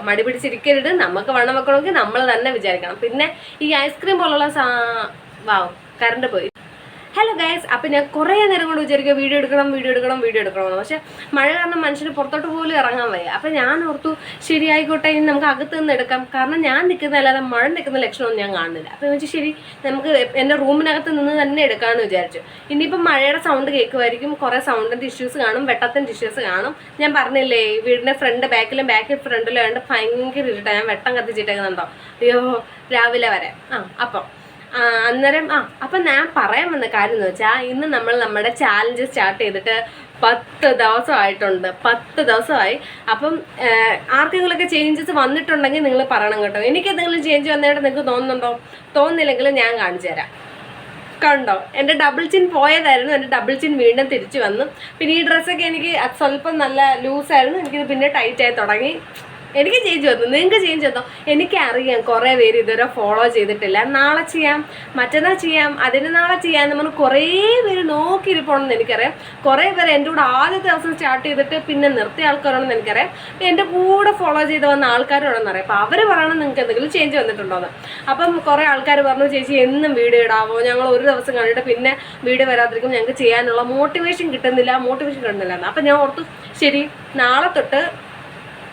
മടി പിടിച്ചിരിക്കരുത്. നമുക്ക് വണ്ണം വെക്കണമെങ്കിൽ നമ്മൾ തന്നെ വിചാരിക്കണം. പിന്നെ ഈ ഐസ്ക്രീം പോലുള്ള സാ വാവ് കറണ്ട് പോയി. ഹലോ ഗൈസ് അപ്പം ഞാൻ കുറേ നേരം കൊണ്ട് വിചാരിക്കുക വീഡിയോ എടുക്കണം വീഡിയോ എടുക്കണം വീഡിയോ എടുക്കണം പക്ഷേ മഴ കാരണം മനുഷ്യന് പുറത്തോട്ട് പോലും ഇറങ്ങാൻ വയ്യ. അപ്പം ഞാൻ ഓർത്തു ശരിയായിക്കോട്ടെ ഇനി നമുക്ക് അകത്ത് നിന്ന് എടുക്കാം. കാരണം ഞാൻ നിൽക്കുന്ന അല്ലാതെ മഴ നിൽക്കുന്ന ലക്ഷണമൊന്നും ഞാൻ കാണുന്നില്ല. അപ്പം വെച്ചാൽ ശരി നമുക്ക് എന്റെ റൂമിനകത്ത് നിന്ന് തന്നെ എടുക്കാമെന്ന് വിചാരിച്ചു. ഇനിയിപ്പം മഴയുടെ സൗണ്ട് കേൾക്കുമായിരിക്കും. കുറേ സൗണ്ടിന്റെ ഇഷ്യൂസ് കാണും വെട്ടത്തിന്റെ ഇഷ്യൂസ് കാണും. ഞാൻ പറഞ്ഞില്ലേ വീടിന്റെ ഫ്രണ്ട് ബാക്കിലും ബാക്കിൽ ഫ്രണ്ടിലും ആയതുകൊണ്ട് ഭയങ്കര ഇരുട്ടാണ് ഞാൻ വെട്ടം കത്തിച്ചിട്ടേക്കുന്നുണ്ടോ? അയ്യോ രാവിലെ വരെ. ആ അപ്പം അന്നേരം ആ അപ്പം ഞാൻ പറയാൻ വന്ന കാര്യം എന്ന് വെച്ചാൽ ഇന്ന് നമ്മൾ നമ്മുടെ ചാലഞ്ച് സ്റ്റാർട്ട് ചെയ്തിട്ട് പത്ത് ദിവസമായിട്ടുണ്ട്. പത്ത് ദിവസമായി. അപ്പം ആർക്കെങ്കിലുമൊക്കെ ചേഞ്ചസ് വന്നിട്ടുണ്ടെങ്കിൽ നിങ്ങൾ പറയണം കേട്ടോ. എനിക്ക് എന്തെങ്കിലും ചേഞ്ച് വന്നതായിട്ട് നിങ്ങൾക്ക് തോന്നുന്നുണ്ടോ? തോന്നുന്നില്ലെങ്കിൽ ഞാൻ കാണിച്ചു തരാം. കണ്ടോ? എന്റെ ഡബിൾ ചിൻ പോയതായിരുന്നു. എന്റെ ഡബിൾ ചിൻ വീണ്ടും തിരിച്ചു വന്നു. പിന്നെ ഈ ഡ്രസ്സൊക്കെ എനിക്ക് സ്വല്പം നല്ല ലൂസായിരുന്നു എനിക്കിത് പിന്നെ ടൈറ്റായി തുടങ്ങി. എനിക്ക് ചേഞ്ച് വന്നു. നിങ്ങൾക്ക് ചേഞ്ച് വന്നോ? എനിക്കറിയാം. കുറേ പേര് ഇതുവരെ ഫോളോ ചെയ്തിട്ടില്ല. നാളെ ചെയ്യാം. മറ്റന്നാൾ ചെയ്യാം. അതിന് നാളെ ചെയ്യാം നമ്മൾ കുറേ പേര് നോക്കിയിരിപ്പണമെന്ന് എനിക്കറിയാം. കുറേ പേര് എന്റെ കൂടെ ആദ്യത്തെ ദിവസം സ്റ്റാർട്ട് ചെയ്തിട്ട് പിന്നെ നിർത്തിയ ആൾക്കാരാണെന്ന് എനിക്കറിയാം. എന്റെ കൂടെ ഫോളോ ചെയ്ത് വന്ന ആൾക്കാരോടെന്ന് അറിയാം. അപ്പോൾ അവർ പറയണം നിങ്ങൾക്ക് എന്തെങ്കിലും ചേഞ്ച് വന്നിട്ടുണ്ടോന്ന്. അപ്പം കുറേ ആൾക്കാർ പറഞ്ഞു ചേച്ചി എന്നും വീഡിയോ ഇടാവോ ഞങ്ങൾ ഒരു ദിവസം കണ്ടിട്ട് പിന്നെ വീഡിയോ വരാതിരിക്കും ഞങ്ങൾക്ക് ചെയ്യാനുള്ള മോട്ടിവേഷൻ കിട്ടുന്നില്ല മോട്ടിവേഷൻ കിട്ടുന്നില്ല. അപ്പം ഞാൻ ഓർത്തു ശരി നാളെ തൊട്ട്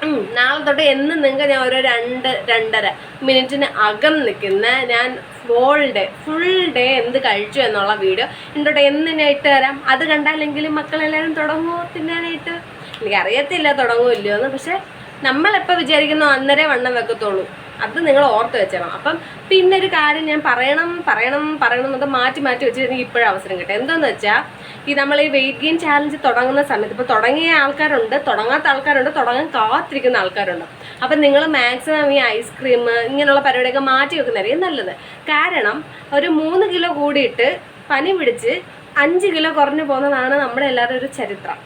നാളെ തൊട്ട് എന്ന് നിങ്ങൾക്ക് ഞാൻ ഒരു രണ്ട് രണ്ടര മിനിറ്റിന് അകം നിൽക്കുന്ന ഞാൻ ഫോൾ ഡേ ഫുൾ ഡേ എന്ത് കഴിച്ചു എന്നുള്ള വീഡിയോ എന്റെ എന്ന് ഞാൻ ഇട്ട് തരാം. അത് കണ്ടാലെങ്കിലും മക്കളെല്ലാവരും തുടങ്ങുമോ തിന്നാനായിട്ട്? എനിക്കറിയത്തില്ല തുടങ്ങുമോ ഇല്ലയോ എന്ന്. പക്ഷെ നമ്മളെപ്പോൾ വിചാരിക്കുന്നു അന്നേരം വണ്ണം വെക്കത്തുള്ളൂ. അത് നിങ്ങൾ ഓർത്ത് വെച്ചേക്കണം. അപ്പം പിന്നെ ഒരു കാര്യം ഞാൻ പറയണം പറയണം പറയണം എന്നൊക്കെ മാറ്റി മാറ്റി വെച്ചിട്ട് എനിക്ക് ഇപ്പോഴും അവസരം കിട്ടും എന്തോന്ന് വെച്ചാൽ ഈ നമ്മൾ ഈ വെയിറ്റ് ഗെയിൻ ചാലഞ്ച് തുടങ്ങുന്ന സമയത്ത് ഇപ്പോൾ തുടങ്ങിയ ആൾക്കാരുണ്ട് തുടങ്ങാത്ത ആൾക്കാരുണ്ട് തുടങ്ങാൻ കാത്തിരിക്കുന്ന ആൾക്കാരുണ്ട്. അപ്പം നിങ്ങൾ മാക്സിമം ഈ ഐസ്ക്രീം ഇങ്ങനെയുള്ള പരിപാടിയൊക്കെ മാറ്റി വെക്കുന്നതായിരിക്കും നല്ലത്. കാരണം ഒരു മൂന്ന് കിലോ കൂടിയിട്ട് പനി പിടിച്ച് അഞ്ച് കിലോ കുറഞ്ഞു പോകുന്നതാണ് നമ്മുടെ എല്ലാവരും ഒരു ചരിത്രം.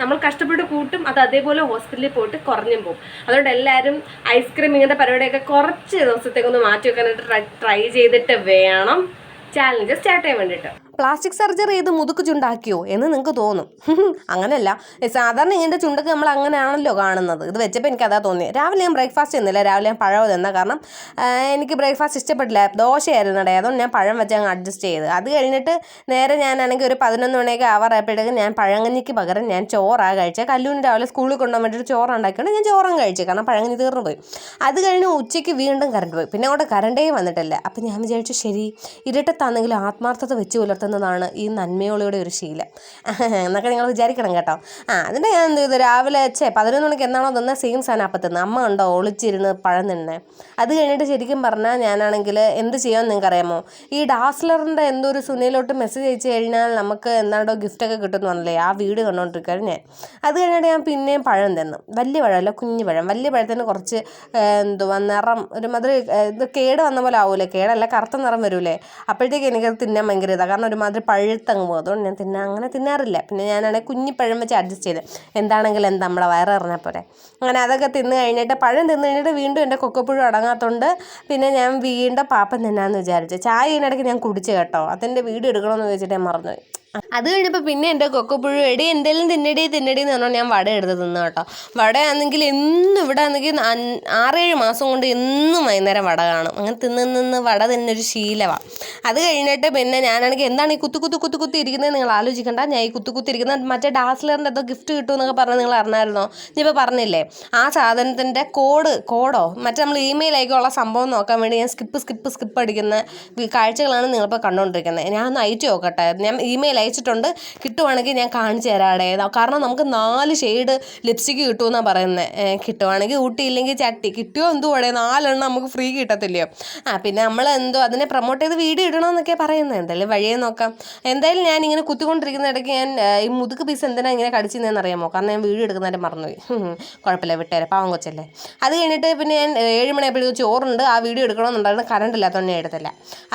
നമ്മൾ കഷ്ടപ്പെട്ട് കൂട്ടും അത് അതേപോലെ ഹോസ്പിറ്റലിൽ പോയിട്ട് കുറഞ്ഞും പോകും. അതുകൊണ്ട് എല്ലാവരും ഐസ്ക്രീം ഇങ്ങനത്തെ പരിപാടിയൊക്കെ കുറച്ച് ദിവസത്തേക്കൊന്ന് മാറ്റി വെക്കാനായിട്ട് ട്രൈ ട്രൈ ചെയ്തിട്ട് വേണം. ചാലഞ്ച് സ്റ്റാർട്ട് ചെയ്യാൻ വേണ്ടിയിട്ട്. പ്ലാസ്റ്റിക് സർജറി ചെയ്ത് മുതുക്ക് ചുണ്ടാക്കിയോ എന്ന് നിങ്ങൾക്ക് തോന്നും. അങ്ങനെയല്ല സാധാരണ ഇങ്ങനത്തെ ചുണ്ടൊക്കെ നമ്മൾ അങ്ങനെയാണല്ലോ കാണുന്നത്. ഇത് വെച്ചപ്പോൾ എനിക്ക് അതാ തോന്നി രാവിലെ ഞാൻ ബ്രേക്ക്ഫാസ്റ്റ് ചെയ്യുന്നില്ല. രാവിലെ ഞാൻ പഴം തന്ന കാരണം എനിക്ക് ബ്രേക്ക്ഫാസ്റ്റ് ഇഷ്ടപ്പെട്ടില്ല. ദോശയായിരുന്നു ഇടയിൽ അതുകൊണ്ട് ഞാൻ പഴം വെച്ച് അങ്ങ് അഡ്ജസ്റ്റ് ചെയ്ത്. അത് കഴിഞ്ഞിട്ട് നേരെ ഞാനാണെങ്കിൽ ഒരു പതിനൊന്ന് മണിയൊക്കെ ആവാറായപ്പോഴത്തേക്കും ഞാൻ പഴങ്ങഞ്ഞിക്ക് പകരം ഞാൻ ചോറാണ് കഴിച്ചത് കല്ലൂന് രാവിലെ സ്കൂളിൽ കൊണ്ടുപോകാൻ വേണ്ടിയിട്ട് ചോറ് ഞാൻ ചോറും കഴിച്ചു. കാരണം പഴങ്ങഞ്ഞി തീർന്നു പോയി. അത് കഴിഞ്ഞ് ഉച്ചയ്ക്ക് വീണ്ടും കറണ്ട് പോയി. പിന്നെ അവിടെ കറണ്ടേ വന്നിട്ടില്ല. അപ്പം ഞാൻ വിചാരിച്ചു ശരി ഇരുട്ടത്താണെങ്കിലും ആത്മാർത്ഥത വെച്ച് പുലർത്തുന്നതാണ് ഈ നന്മയോളിയുടെ ഒരു ശീലം. എന്നൊക്കെ നിങ്ങൾ വിചാരിക്കണം കേട്ടോ. ആ അതിന്റെ ഞാൻ എന്ത് ചെയ്തു? രാവിലെ ചേ പതിനൊന്ന് മണിക്ക് എന്നാണോ തന്നെ സെയിം സാധനം അപ്പം തന്നെ. അമ്മ ഉണ്ടോ ഒളിച്ചിരുന്ന് പഴം തിന്നെ. അത് കഴിഞ്ഞിട്ട് ശരിക്കും പറഞ്ഞാൽ ഞാനാണെങ്കിൽ എന്ത് ചെയ്യാമെന്ന് നിങ്ങൾക്ക് അറിയാമോ ഈ ഡാസ്ലറിന്റെ എന്തോ ഒരു സുനിലോട്ട് മെസ്സേജ് അയച്ചു കഴിഞ്ഞാൽ നമുക്ക് എന്താണോ ഗിഫ്റ്റൊക്കെ കിട്ടുമെന്ന് പറഞ്ഞില്ലേ? ആ വീട് കണ്ടോണ്ടിരിക്കാൻ ഞാൻ. അത് കഴിഞ്ഞിട്ട് ഞാൻ പിന്നെയും പഴം തന്നു. വലിയ പഴമല്ല കുഞ്ഞു പഴം. വലിയ പഴത്തിന് കുറച്ച് എന്തുവാ നിറം ഒരു മാതിരി ഇത് കേട് വന്ന പോലെ ആവൂലേ? കേടല്ല കറുത്ത നിറം വരൂലേ? അപ്പോഴത്തേക്ക് എനിക്കത് തിന്നാൻ ഭയങ്കര ഇതാണ് കാരണം ഒരുമാതിരി പഴുത്തങ്ങ് പോകും. അതുകൊണ്ട് ഞാൻ തിന്നാൻ അങ്ങനെ തിന്നാറില്ല. പിന്നെ ഞാനാണെങ്കിൽ കുഞ്ഞിപ്പഴം വെച്ച് അഡ്ജസ്റ്റ് ചെയ്ത്. എന്താണെങ്കിലും എന്താ നമ്മളെ വയറ് പറഞ്ഞാൽ പോരെ. അങ്ങനെ അതൊക്കെ തിന്ന് കഴിഞ്ഞിട്ട് പഴം തിന്ന് കഴിഞ്ഞിട്ട് വീണ്ടും എന്റെ കൊക്കപ്പുഴു അടങ്ങാത്തതുകൊണ്ട് പിന്നെ ഞാൻ വീണ്ടും പാപ്പം തിന്നാന്ന് വിചാരിച്ചു. ചായ ഇതിനിടയ്ക്ക് ഞാൻ കുടിച്ചു കേട്ടോ. അതിന്റെ വീട് എടുക്കണമെന്ന് വെച്ചിട്ട് ഞാൻ മറന്നുപോയി. അത് കഴിഞ്ഞപ്പോൾ പിന്നെ എന്റെ കൊക്കപ്പുഴു എടി എന്തെങ്കിലും തിന്നടി തിന്നടി എന്ന് പറഞ്ഞാൽ ഞാൻ വട എടുത്ത് തിന്നു കേട്ടോ. വടയാണെങ്കിൽ എന്നും ഇവിടെ ആണെങ്കിൽ ആറേഴ് മാസം കൊണ്ട് എന്നും വൈകുന്നേരം വട കാണും. അങ്ങനെ തിന്ന് നിന്ന് വട തിന്നൊരു ശീലമാണ് അത് കഴിഞ്ഞിട്ട് പിന്നെ ഞാനാണെങ്കിൽ എന്താണ് ഈ കുത്തു കുത്തു കുത്തു കുത്തി ഇരിക്കുന്നത്? നിങ്ങൾ ആലോചിക്കണ്ട. ഞാൻ ഈ കുത്തു കുത്തി ഇരിക്കുന്നത് മറ്റേ ഡാസ്ലറിന്റെ എന്തോ ഗിഫ്റ്റ് കിട്ടും എന്നൊക്കെ പറഞ്ഞ് നിങ്ങൾ അറിഞ്ഞായിരുന്നോ? ഇനിയിപ്പോൾ പറഞ്ഞില്ലേ? ആ സാധനത്തിന്റെ കോഡ് കോഡോ മറ്റേ നമ്മൾ ഇമെയിൽ അയക്കുള്ള സംഭവം നോക്കാൻ വേണ്ടി ഞാൻ സ്കിപ്പ് സ്കിപ്പ് സ്കിപ്പ് അടിക്കുന്ന കാഴ്ചകളാണ് നിങ്ങളിപ്പോൾ കണ്ടുകൊണ്ടിരിക്കുന്നത്. ഞാൻ ഒന്ന് അയച്ചു നോക്കട്ടെ. ഞാൻ ഇമെയിൽ അയച്ചിട്ടുണ്ട് കിട്ടുവാണെങ്കിൽ ഞാൻ കാണിച്ചു തരാടെ. കാരണം നമുക്ക് നാല് ഷെയ്ഡ് ലിപ്സ്റ്റിക്ക് കിട്ടുമെന്നാണ് പറയുന്നത് കിട്ടുവാണെങ്കിൽ ഊട്ടിയില്ലെങ്കിൽ ചട്ടി. കിട്ടിയോ എന്തുവാടെ? നാലെണ്ണം നമുക്ക് ഫ്രീ കിട്ടത്തില്ലയോ? ആ പിന്നെ നമ്മൾ എന്തോ അതിനെ പ്രൊമോട്ട് ചെയ്ത് വീഡിയോ ഇടണമെന്നൊക്കെ പറയുന്നത് എന്തായാലും വഴിയെ നോക്കാം. എന്തായാലും ഞാൻ ഇങ്ങനെ കുത്തിക്കൊണ്ടിരിക്കുന്ന ഇടയ്ക്ക് ഞാൻ ഈ മുതുക്ക് പീസ് എന്തിനാണ് ഇങ്ങനെ കടിച്ചതെന്ന് അറിയാമോ? കാരണം ഞാൻ വീഡിയോ എടുക്കുന്നതിന്റെ മറന്നുപോയി. കുഴപ്പമില്ല വിട്ടേരെ. പാവം കൊച്ചല്ലേ. അത് കഴിഞ്ഞിട്ട് പിന്നെ ഞാൻ ഏഴ് മണിയായപ്പോഴേക്കും ചോറുണ്ട്. ആ വീഡിയോ എടുക്കണമെന്നുണ്ടായിരുന്നു. കറണ്ട് ഇല്ലാത്തതുകൊണ്ട് ഞാൻ എടുത്തില്ല.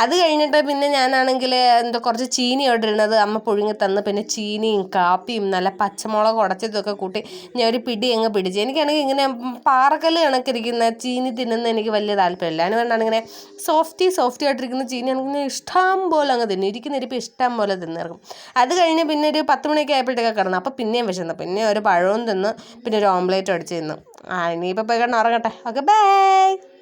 അത് കഴിഞ്ഞിട്ട് പിന്നെ ഞാനാണെങ്കിൽ എന്തോ കുറച്ച് ചീനി ഓർഡർ ഇടുന്നത് അമ്മ അമ്മ പുഴുങ്ങി തന്ന് പിന്നെ ചീനിയും കാപ്പിയും നല്ല പച്ചമുളക് ഉടച്ചതൊക്കെ കൂട്ടി ഞാൻ ഒരു പിടി അങ്ങ് പിടിച്ച്. എനിക്കാണെങ്കിൽ ഇങ്ങനെ പാറക്കല്ല് കണക്കിരിക്കുന്ന ചീനി തിന്നുന്ന എനിക്ക് വലിയ താല്പര്യമില്ല. അതിന് വേണ്ടാണ് ഇങ്ങനെ സോഫ്റ്റി സോഫ്റ്റി ആയിട്ടിരിക്കുന്ന ചീനി ആണെങ്കിൽ ഇഷ്ടം പോലെ അങ്ങ് തിന്നു. ഇരിക്കുന്ന ഇരിപ്പ് ഇഷ്ടം പോലെ തിന്നിറക്കും അത് കഴിഞ്ഞ് പിന്നെ ഒരു പത്ത് മണിയൊക്കെ ആയപ്പോഴത്തേക്ക് കിടന്നു. അപ്പോൾ പിന്നെയും വിശന്നു. പിന്നെ ഒരു പഴവും തിന്ന് പിന്നെ ഒരു ഓംലേറ്റ് അടിച്ച് തിന്നു. ആ ഇനിയിപ്പോൾ പോയി കിടന്ന് ഉറങ്ങട്ടെ. Okay bye